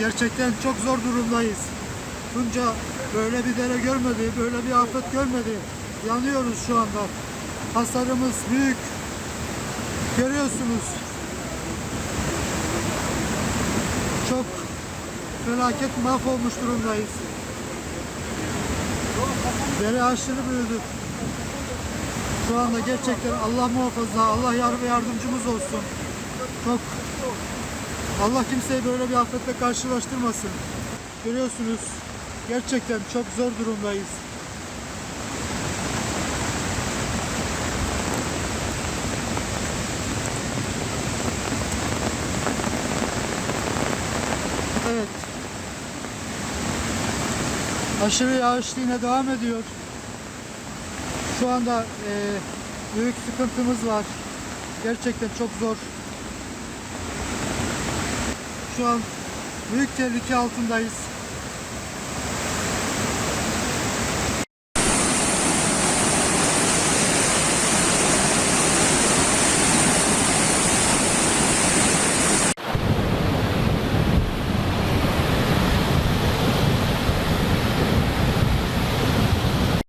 Gerçekten çok zor durumdayız. Tunca böyle bir dere görmedi, böyle bir afet görmedi. Yanıyoruz şu anda. Hasarımız büyük. Görüyorsunuz. Çok felaket mahvolmuş durumdayız. Dere aşırı büyüdü. Şu anda gerçekten Allah muhafaza, Allah yar ve yardımcımız olsun. Çok Allah kimseyi böyle bir afetle karşılaştırmasın. Görüyorsunuz gerçekten çok zor durumdayız. Evet. Aşırı yağış yine devam ediyor. Şu anda eee, büyük sıkıntımız var. Gerçekten çok zor. Şu an büyük tehlike altındayız.